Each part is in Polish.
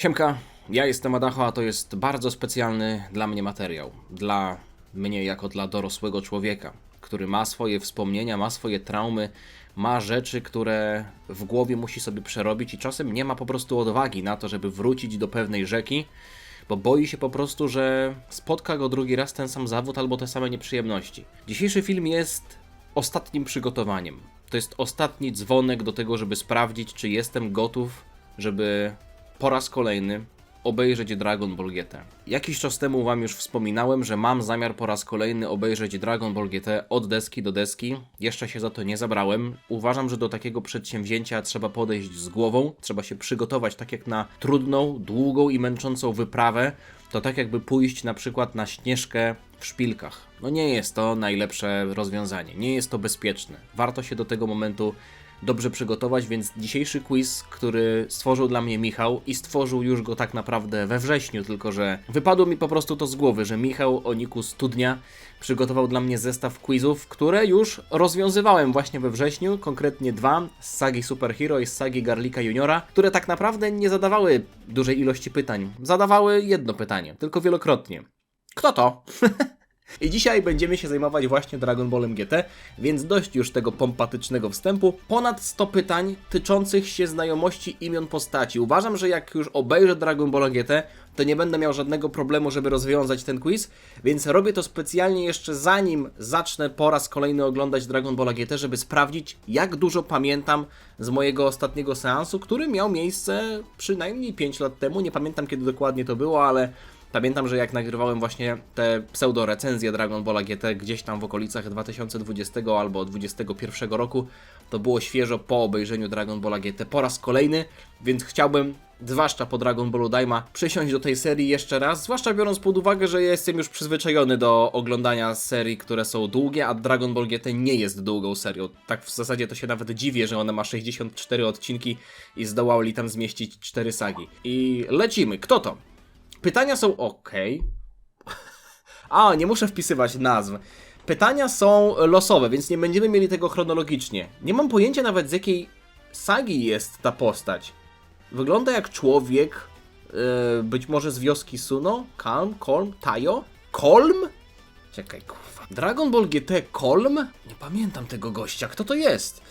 Siemka, ja jestem Adacho, a to jest bardzo specjalny dla mnie materiał. Dla mnie jako dla dorosłego człowieka, który ma swoje wspomnienia, ma swoje traumy, ma rzeczy, które w głowie musi sobie przerobić i czasem nie ma po prostu odwagi na to, żeby wrócić do pewnej rzeki, bo boi się po prostu, że spotka go drugi raz ten sam zawód albo te same nieprzyjemności. Dzisiejszy film jest ostatnim przygotowaniem. To jest ostatni dzwonek do tego, żeby sprawdzić, czy jestem gotów, żeby po raz kolejny obejrzeć Dragon Ball GT. Jakiś czas temu Wam już wspominałem, że mam zamiar po raz kolejny obejrzeć Dragon Ball GT od deski do deski. Jeszcze się za to nie zabrałem. Uważam, że do takiego przedsięwzięcia trzeba podejść z głową, trzeba się przygotować tak jak na trudną, długą i męczącą wyprawę. To tak jakby pójść na przykład na śnieżkę w szpilkach. No nie jest to najlepsze rozwiązanie, nie jest to bezpieczne. Warto się do tego momentu dobrze przygotować, więc dzisiejszy quiz, który stworzył dla mnie Michał i stworzył już go tak naprawdę we wrześniu, tylko że wypadło mi po prostu to z głowy, że Michał Oniku Studnia przygotował dla mnie zestaw quizów, które już rozwiązywałem właśnie we wrześniu, konkretnie dwa z sagi Superhero i z sagi Garlika Juniora, które tak naprawdę nie zadawały dużej ilości pytań. Zadawały jedno pytanie, tylko wielokrotnie. Kto to? I dzisiaj będziemy się zajmować właśnie Dragon Ballem GT, więc dość już tego pompatycznego wstępu. Ponad 100 pytań tyczących się znajomości imion postaci. Uważam, że jak już obejrzę Dragon Ball GT, to nie będę miał żadnego problemu, żeby rozwiązać ten quiz, więc robię to specjalnie jeszcze zanim zacznę po raz kolejny oglądać Dragon Ball GT, żeby sprawdzić, jak dużo pamiętam z mojego ostatniego seansu, który miał miejsce przynajmniej 5 lat temu. Nie pamiętam kiedy dokładnie to było, ale Pamiętam, że jak nagrywałem właśnie te pseudo-recenzje Dragon Ball GT gdzieś tam w okolicach 2020 albo 2021 roku, to było świeżo po obejrzeniu Dragon Ball GT po raz kolejny, więc chciałbym, zwłaszcza po Dragon Ballu Daima, przysiąść do tej serii jeszcze raz, zwłaszcza biorąc pod uwagę, że jestem już przyzwyczajony do oglądania serii, które są długie, a Dragon Ball GT nie jest długą serią. Tak w zasadzie to się nawet dziwię, że ona ma 64 odcinki i zdołali tam zmieścić 4 sagi. I lecimy. Kto to? Pytania są ok. A, nie muszę wpisywać nazw. Pytania są losowe, więc nie będziemy mieli tego chronologicznie. Nie mam pojęcia nawet z jakiej sagi jest ta postać. Wygląda jak człowiek, yy, być może z wioski Suno, Kalm, Kolm, Tajo? Kolm? Czekaj, kurwa. Dragon Ball GT Kolm? Nie pamiętam tego gościa, kto to jest?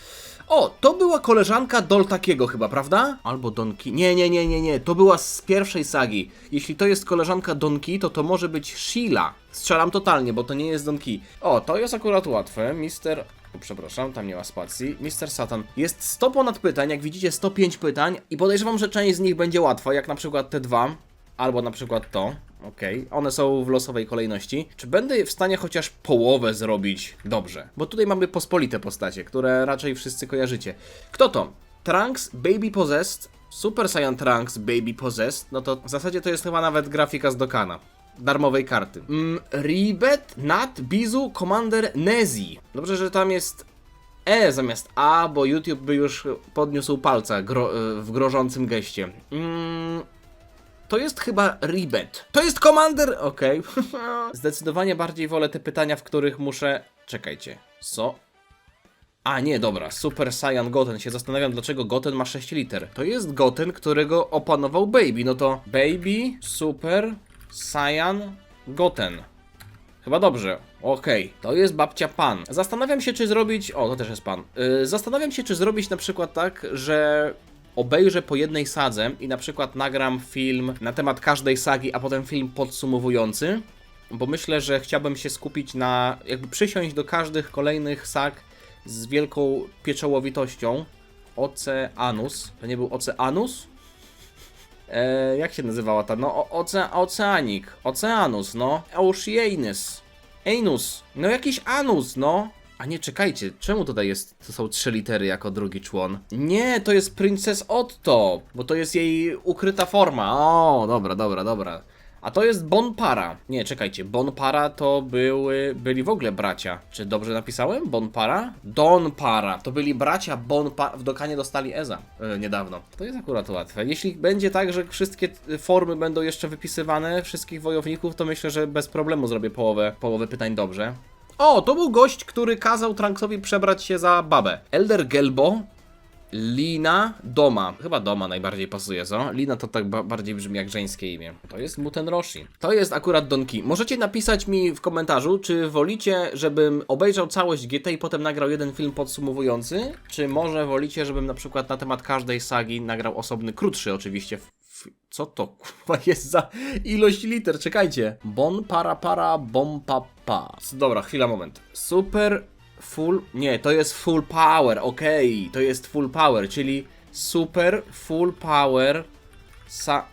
O, to była koleżanka Doltakiego chyba, prawda? Albo Donki. Nie, nie, nie, nie, nie. To była z pierwszej sagi. Jeśli to jest koleżanka Donki, to to może być Sheila. Strzelam totalnie, bo to nie jest Donki. O, to jest akurat łatwe. Mister... Przepraszam, tam nie ma spacji. Mister Satan. Jest 100 ponad pytań, jak widzicie 105 pytań i podejrzewam, że część z nich będzie łatwa, jak na przykład te dwa. Albo na przykład to. Okej, one są w losowej kolejności. Czy będę w stanie chociaż połowę zrobić dobrze? Bo tutaj mamy pospolite postacie, które raczej wszyscy kojarzycie. Kto to? Trunks Baby Possessed, Super Saiyan Trunks Baby Possessed, no to w zasadzie to jest chyba nawet grafika z Dokana. Darmowej karty. Mm, Ribet, Nat, Bizu, Commander, Nezi. Dobrze, że tam jest E zamiast A, bo YouTube by już podniósł palca gro w grożącym geście. Mm, to jest chyba Ribet. To jest Commander! Okej. Zdecydowanie bardziej wolę te pytania, w których muszę... Czekajcie. Co? A nie, dobra. Super Saiyan Goten. Się zastanawiam, dlaczego Goten ma 6 liter. To jest Goten, którego opanował Baby. No to Baby, Super, Saiyan, Goten. Chyba dobrze. Okej, to jest babcia pan. Zastanawiam się, czy zrobić. O, to też jest pan. Yy, zastanawiam się, czy zrobić na przykład tak, że obejrzę po jednej sadze i na przykład nagram film na temat każdej sagi, a potem film podsumowujący, bo myślę, że chciałbym się skupić na, jakby przysiąść do każdych kolejnych sag z wielką pieczołowitością. Oceanus. To nie był Oceanus? E, jak się nazywała ta? No, oce, Oceanik. Oceanus, no. Oceanus. Anus. No jakiś anus, no. A nie, czekajcie, czemu tutaj jest, to są trzy litery jako drugi człon? Nie, to jest Princess Otto, bo to jest jej ukryta forma. O, dobra, dobra, dobra. A to jest Bonpara. Nie, czekajcie, Bonpara to były, byli w ogóle bracia. Czy dobrze napisałem? Bonpara? Donpara. To byli bracia Bonpara. W Dokanie dostali Eza e, niedawno. To jest akurat łatwe. Jeśli będzie tak, że wszystkie formy będą jeszcze wypisywane, wszystkich wojowników, to myślę, że bez problemu zrobię połowę, połowę pytań dobrze. O, to był gość, który kazał Trunksowi przebrać się za babę. Elder Gelbo Lina Doma. Chyba Doma najbardziej pasuje, co? Lina to tak ba bardziej brzmi jak żeńskie imię. To jest Muten Roshi. To jest akurat Donki. Możecie napisać mi w komentarzu, czy wolicie, żebym obejrzał całość GT i potem nagrał jeden film podsumowujący, czy może wolicie, żebym na przykład na temat każdej sagi nagrał osobny, krótszy oczywiście, co to kurwa jest za ilość liter? Czekajcie. Bon para para bom pa pa. Dobra, chwila, moment. Super full. Nie, to jest full power, okej. To jest full power, czyli super full power. Sa.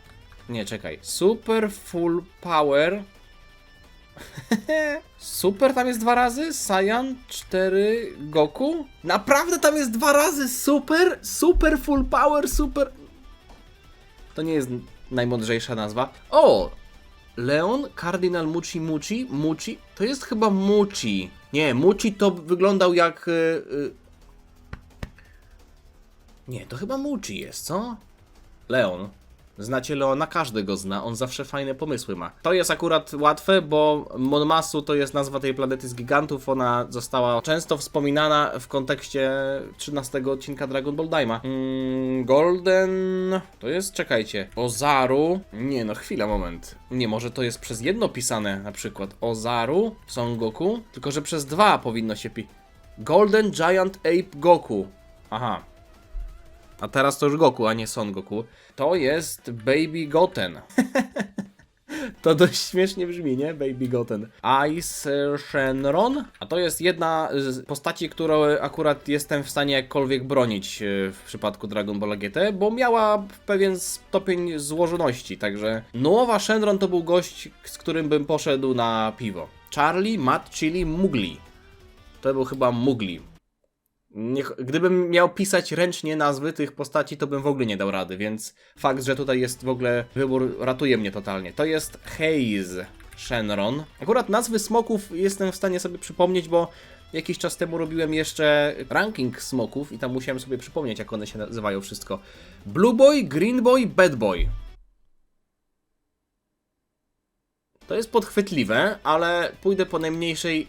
Nie, czekaj. Super full power. Super tam jest dwa razy? Saiyan 4 Goku? Naprawdę tam jest dwa razy super? Super full power, super. To nie jest najmądrzejsza nazwa. O! Leon, kardynal Muci Muci, Muci, to jest chyba Muci. Nie, Muci to wyglądał jak... y, y... Nie, to chyba Muci jest, co? Leon. Znacie Leona, każdy go zna, on zawsze fajne pomysły ma. To jest akurat łatwe, bo Monmasu to jest nazwa tej planety z gigantów, ona została często wspominana w kontekście 13 odcinka Dragon Ball Daima. Mm, Golden... to jest, czekajcie, Ozaru... Nie no, chwila, moment. Nie, może to jest przez jedno pisane, na przykład Ozaru, Son Goku, tylko że przez dwa powinno się pi... Golden Giant Ape Goku. Aha, a teraz to już Goku, a nie Son Goku. To jest Baby Goten. to dość śmiesznie brzmi, nie? Baby Goten. Ice Shenron. A to jest jedna z postaci, którą akurat jestem w stanie jakkolwiek bronić e, w przypadku Dragon Ball GT, bo miała pewien stopień złożoności, także Nowa Shenron to był gość, z którym bym poszedł na piwo. Charlie, Matt, Chili, Mugli. To był chyba Mugli. Gdybym miał pisać ręcznie nazwy tych postaci, to bym w ogóle nie dał rady, więc fakt, że tutaj jest w ogóle wybór, ratuje mnie totalnie. To jest Haze Shenron. Akurat nazwy smoków jestem w stanie sobie przypomnieć, bo jakiś czas temu robiłem jeszcze ranking smoków i tam musiałem sobie przypomnieć, jak one się nazywają wszystko. Blue Boy, Green Boy, Bad Boy. To jest podchwytliwe, ale pójdę po najmniejszej...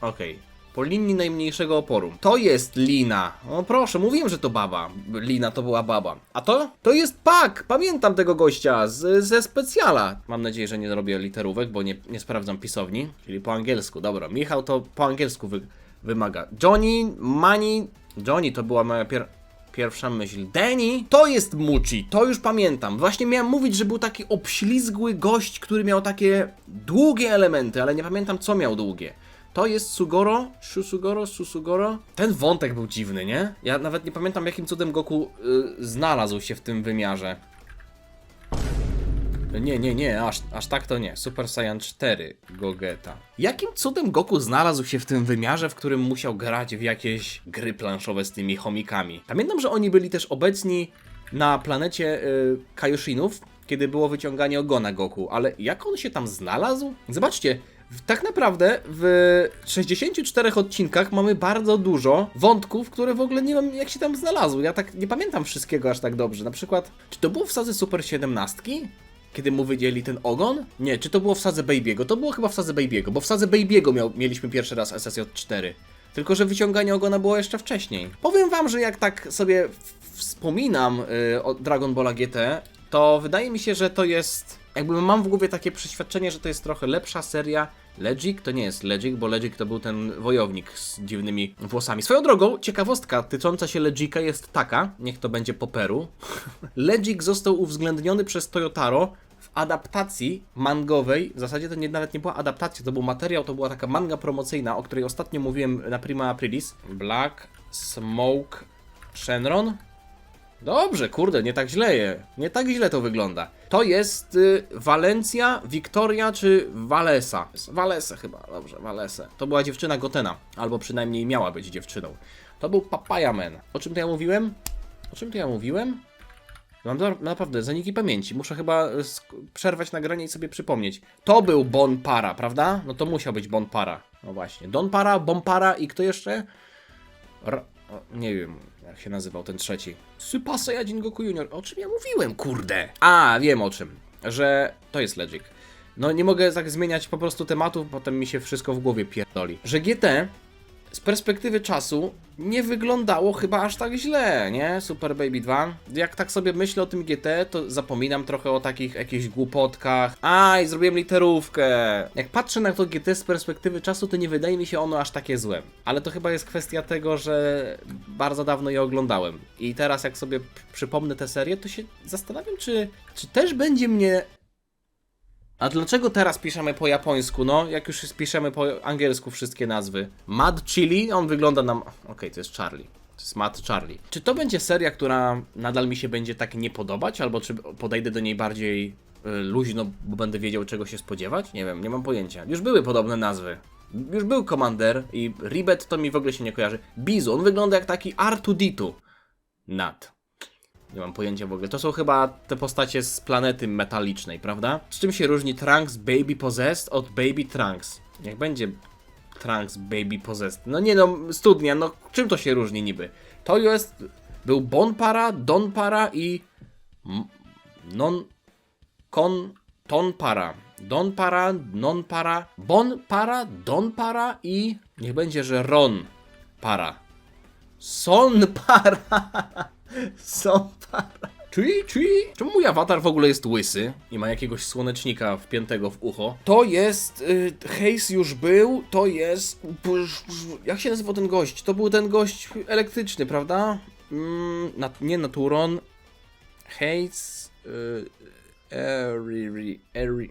Okej. Po linii najmniejszego oporu. To jest Lina. O proszę, mówiłem, że to baba. Lina to była baba. A to? To jest Pak! Pamiętam tego gościa z, ze specjala. Mam nadzieję, że nie robię literówek, bo nie, nie sprawdzam pisowni. Czyli po angielsku. Dobra, Michał to po angielsku wy, wymaga. Johnny, Money... Johnny to była moja pier... Pierwsza myśl. Danny to jest Muci, to już pamiętam. Właśnie miałem mówić, że był taki obślizgły gość, który miał takie długie elementy, ale nie pamiętam co miał długie. To jest Sugoro, Shusugoro, Susugoro. Ten wątek był dziwny, nie? Ja nawet nie pamiętam jakim cudem Goku y, znalazł się w tym wymiarze. Nie, nie, nie, aż, aż tak to nie. Super Saiyan 4 Gogeta. Jakim cudem Goku znalazł się w tym wymiarze, w którym musiał grać w jakieś gry planszowe z tymi chomikami? Pamiętam, że oni byli też obecni na planecie y, Kaioshinów, kiedy było wyciąganie ogona Goku, ale jak on się tam znalazł? Zobaczcie, tak naprawdę w 64 odcinkach mamy bardzo dużo wątków, które w ogóle nie wiem jak się tam znalazły. Ja tak nie pamiętam wszystkiego aż tak dobrze. Na przykład, czy to było w sadze Super 17? Kiedy mu wydzieli ten ogon? Nie, czy to było w sadze Baby'ego? To było chyba w sadze Baby'ego, bo w sadze Baby'ego miał, mieliśmy pierwszy raz SSJ4. Tylko, że wyciąganie ogona było jeszcze wcześniej. Powiem wam, że jak tak sobie wspominam y, o Dragon Ball GT, to wydaje mi się, że to jest. Jakby mam w głowie takie przeświadczenie, że to jest trochę lepsza seria. Legic to nie jest Legic, bo Legic to był ten wojownik z dziwnymi włosami. Swoją drogą, ciekawostka tycząca się Legica jest taka, niech to będzie poperu. Legic został uwzględniony przez Toyotaro w adaptacji mangowej. W zasadzie to nie, nawet nie była adaptacja, to był materiał, to była taka manga promocyjna, o której ostatnio mówiłem na Prima Aprilis. Black Smoke Shenron. Dobrze, kurde, nie tak źle je. Nie tak źle to wygląda. To jest y, Walencja, Wiktoria czy Walesa? Walesa chyba, dobrze, Walesa. To była dziewczyna Gotena, albo przynajmniej miała być dziewczyną. To był Papaya Man. O czym to ja mówiłem? O czym to ja mówiłem? Mam na- naprawdę zaniki pamięci. Muszę chyba y, przerwać nagranie i sobie przypomnieć. To był Bon Para, prawda? No to musiał być Bon Para. No właśnie. Don Para, Bon Para i kto jeszcze? O, nie wiem, jak się nazywał ten trzeci. Super Saiyajin Goku Junior. O czym ja mówiłem, kurde? A, wiem o czym. Że to jest Legic. No nie mogę tak zmieniać po prostu tematów, potem mi się wszystko w głowie pierdoli. Że GT z perspektywy czasu nie wyglądało chyba aż tak źle, nie? Super Baby 2. Jak tak sobie myślę o tym GT, to zapominam trochę o takich jakichś głupotkach. Aj, zrobiłem literówkę. Jak patrzę na to GT z perspektywy czasu, to nie wydaje mi się ono aż takie złe. Ale to chyba jest kwestia tego, że bardzo dawno je oglądałem. I teraz jak sobie przypomnę tę serię, to się zastanawiam, czy, czy też będzie mnie a dlaczego teraz piszemy po japońsku, no? Jak już piszemy po angielsku wszystkie nazwy. Mad Chili, on wygląda nam... Okej, to jest Charlie. To jest Mad Charlie. Czy to będzie seria, która nadal mi się będzie tak nie podobać, albo czy podejdę do niej bardziej y, luźno, bo będę wiedział czego się spodziewać? Nie wiem, nie mam pojęcia. Już były podobne nazwy. Już był Commander i Ribet to mi w ogóle się nie kojarzy. Bizu, on wygląda jak taki R2D2. Nat. Nie mam pojęcia w ogóle. To są chyba te postacie z planety metalicznej, prawda? Z czym się różni Trunks Baby Possessed od Baby Trunks? Niech będzie Trunks Baby Possessed. No nie no, studnia, no czym to się różni niby? To jest... Był Bonpara, Donpara i... m- Non... Kon... Tonpara. Donpara, Nonpara, Bonpara, Donpara i... Niech będzie, że Ron para. Sonpara. Sonpara. Czyli, czyli... Czemu mój awatar w ogóle jest łysy i ma jakiegoś słonecznika wpiętego w ucho? To jest... Y, Hejs już był, to jest... Jak się nazywał ten gość? To był ten gość elektryczny, prawda? Mm, nat, nie Naturon. Hejs... Y, Eri... Eri...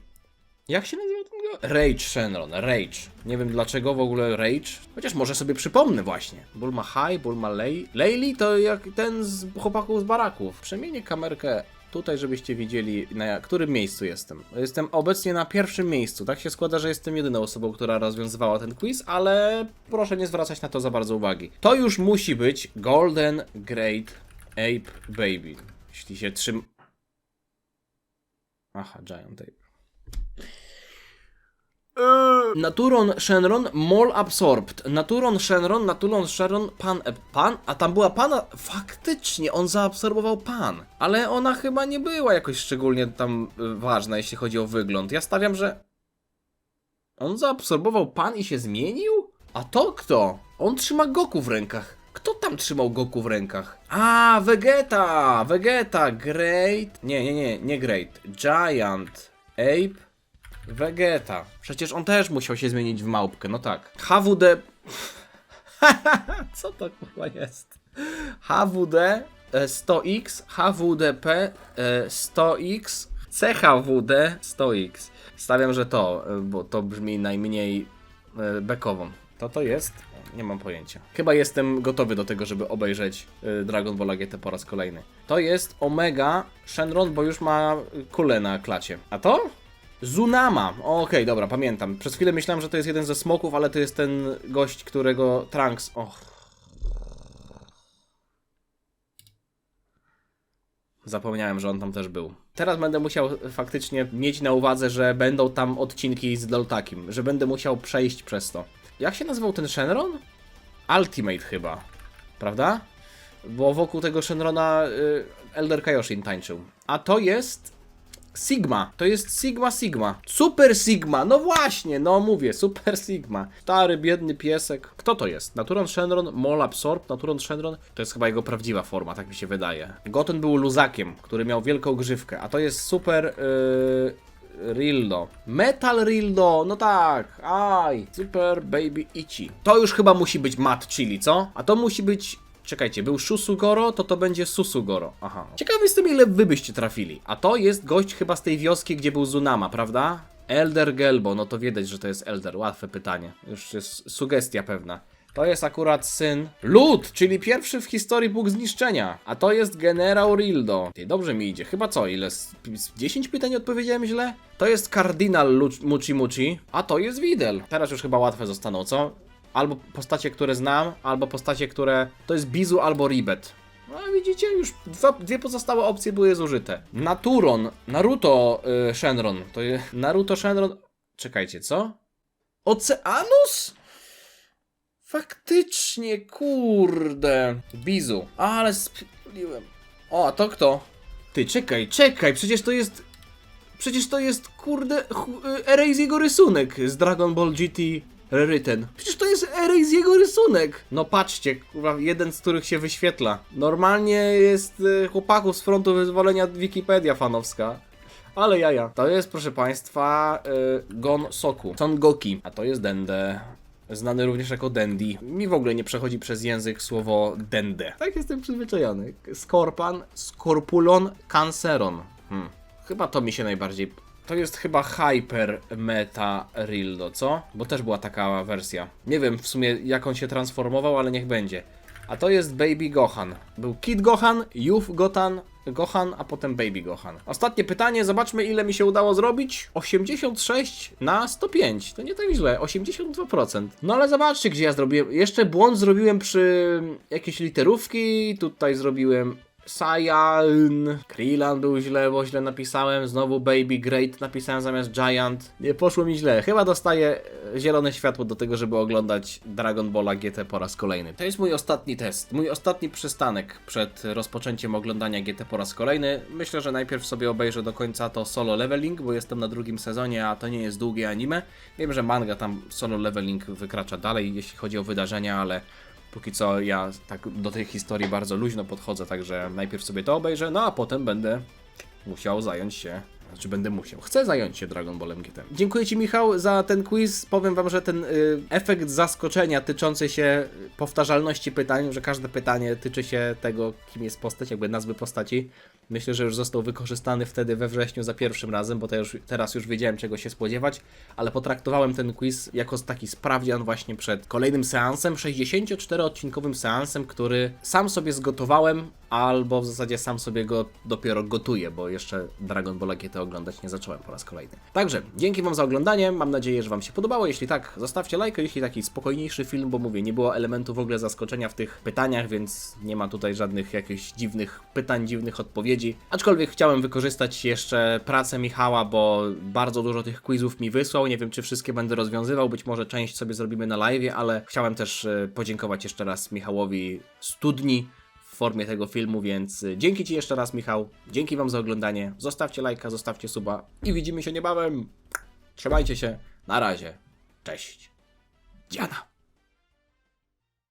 Jak się nazywa ten go? Rage Shenron, Rage. Nie wiem dlaczego w ogóle Rage. Chociaż może sobie przypomnę właśnie. Bulma High, Bulma Lei. Leili to jak ten z chłopaków z baraków. Przemienię kamerkę tutaj, żebyście widzieli na którym miejscu jestem. Jestem obecnie na pierwszym miejscu. Tak się składa, że jestem jedyną osobą, która rozwiązywała ten quiz, ale proszę nie zwracać na to za bardzo uwagi. To już musi być Golden Great Ape Baby. Jeśli się trzym... Aha, Giant Ape. Naturon Shenron Mol Absorbed. Naturon Shenron, Naturon Shenron Pan. Pan? A tam była pana. Faktycznie, on zaabsorbował pan. Ale ona chyba nie była jakoś szczególnie tam y, ważna, jeśli chodzi o wygląd. Ja stawiam, że. On zaabsorbował pan i się zmienił? A to kto? On trzyma Goku w rękach. Kto tam trzymał Goku w rękach? A, Vegeta! Vegeta, Great. Nie, nie, nie, nie Great. Giant Ape. Vegeta. Przecież on też musiał się zmienić w małpkę, no tak. HWD... Co to kurwa jest? HWD e, 100X, HWDP e, 100X, CHWD 100X. Stawiam, że to, e, bo to brzmi najmniej e, bekowo. To to jest? Nie mam pojęcia. Chyba jestem gotowy do tego, żeby obejrzeć e, Dragon Ball GT po raz kolejny. To jest Omega Shenron, bo już ma kulę na klacie. A to? Zunama. Okej, dobra, pamiętam. Przez chwilę myślałem, że to jest jeden ze smoków, ale to jest ten gość, którego Trunks. Och. Zapomniałem, że on tam też był. Teraz będę musiał faktycznie mieć na uwadze, że będą tam odcinki z Doltakim, że będę musiał przejść przez to. Jak się nazywał ten Shenron? Ultimate chyba, prawda? Bo wokół tego Shenrona y, Elder Kaioshin tańczył. A to jest Sigma, to jest Sigma Sigma. Super Sigma, no właśnie, no mówię, Super Sigma. Stary, biedny piesek. Kto to jest? Naturon Shenron, Mol Absorb, Naturon Shenron. To jest chyba jego prawdziwa forma, tak mi się wydaje. Goten był luzakiem, który miał wielką grzywkę, a to jest Super... Yy... Rildo. Metal Rildo, no tak. Aj. Super Baby Ichi. To już chyba musi być Mat Chili, co? A to musi być Czekajcie, był Shusugoro, to to będzie Susugoro. Aha. Ciekawy jestem, ile wy byście trafili. A to jest gość chyba z tej wioski, gdzie był Zunama, prawda? Elder Gelbo, no to widać, że to jest Elder. Łatwe pytanie. Już jest sugestia pewna. To jest akurat syn Lud, czyli pierwszy w historii Bóg zniszczenia. A to jest generał Rildo. Ty, dobrze mi idzie. Chyba co, ile? Z z 10 pytań odpowiedziałem źle? To jest kardynal Muchi Muchi, a to jest Widel. Teraz już chyba łatwe zostaną, co? Albo postacie, które znam, albo postacie, które... To jest Bizu albo Ribet. No widzicie, już dwa, dwie pozostałe opcje były zużyte. Naturon, Naruto y, Shenron, to jest Naruto Shenron... Czekajcie, co? Oceanus? Faktycznie, kurde. Bizu. Ale spierdoliłem. O, a to kto? Ty, czekaj, czekaj, przecież to jest... Przecież to jest, kurde, y, Erase jego rysunek z Dragon Ball GT Reritten. Przecież to jest Erase jego rysunek. No patrzcie, kurwa, jeden z których się wyświetla. Normalnie jest y, chłopaków z frontu wyzwolenia Wikipedia fanowska. Ale jaja. To jest, proszę państwa, y, Gon Soku. Son Goki. A to jest Dende. Znany również jako Dendi. Mi w ogóle nie przechodzi przez język słowo Dende. Tak jestem przyzwyczajony. Skorpan, Skorpulon, Canceron. Hmm. Chyba to mi się najbardziej... To jest chyba Hyper Meta Rildo, co? Bo też była taka wersja. Nie wiem w sumie jak on się transformował, ale niech będzie. A to jest Baby Gohan. Był Kid Gohan, Youth Gohan, Gohan, a potem Baby Gohan. Ostatnie pytanie, zobaczmy ile mi się udało zrobić. 86 na 105. To nie tak źle, 82%. No ale zobaczcie gdzie ja zrobiłem. Jeszcze błąd zrobiłem przy jakiejś literówki. Tutaj zrobiłem Saiyan. Krillan był źle, bo źle napisałem. Znowu Baby Great napisałem zamiast Giant. Nie poszło mi źle. Chyba dostaję e, zielone światło do tego, żeby oglądać Dragon Balla GT po raz kolejny. To jest mój ostatni test. Mój ostatni przystanek przed rozpoczęciem oglądania GT po raz kolejny. Myślę, że najpierw sobie obejrzę do końca to solo leveling, bo jestem na drugim sezonie, a to nie jest długie anime. Wiem, że manga tam solo leveling wykracza dalej, jeśli chodzi o wydarzenia, ale Póki co ja tak do tej historii bardzo luźno podchodzę, także najpierw sobie to obejrzę, no a potem będę musiał zająć się, znaczy będę musiał, chcę zająć się Dragon Ballem GT. Dziękuję Ci Michał za ten quiz, powiem Wam, że ten y, efekt zaskoczenia tyczący się powtarzalności pytań, że każde pytanie tyczy się tego, kim jest postać, jakby nazwy postaci, myślę, że już został wykorzystany wtedy we wrześniu za pierwszym razem, bo już, teraz już wiedziałem czego się spodziewać, ale potraktowałem ten quiz jako taki sprawdzian właśnie przed kolejnym seansem, 64-odcinkowym seansem, który sam sobie zgotowałem, albo w zasadzie sam sobie go dopiero gotuję, bo jeszcze Dragon Ball GT oglądać nie zacząłem po raz kolejny. Także dzięki Wam za oglądanie, mam nadzieję, że Wam się podobało, jeśli tak, zostawcie lajkę, jeśli taki spokojniejszy film, bo mówię, nie było elementu w ogóle zaskoczenia w tych pytaniach, więc nie ma tutaj żadnych jakichś dziwnych pytań, dziwnych odpowiedzi. Aczkolwiek chciałem wykorzystać jeszcze pracę Michała, bo bardzo dużo tych quizów mi wysłał. Nie wiem, czy wszystkie będę rozwiązywał, być może część sobie zrobimy na live, ale chciałem też e, podziękować jeszcze raz Michałowi Studni formie tego filmu, więc e, dzięki Ci jeszcze raz, Michał. Dzięki Wam za oglądanie. Zostawcie lajka, zostawcie suba i widzimy się niebawem. Trzymajcie się. Na razie. Cześć. Dziana.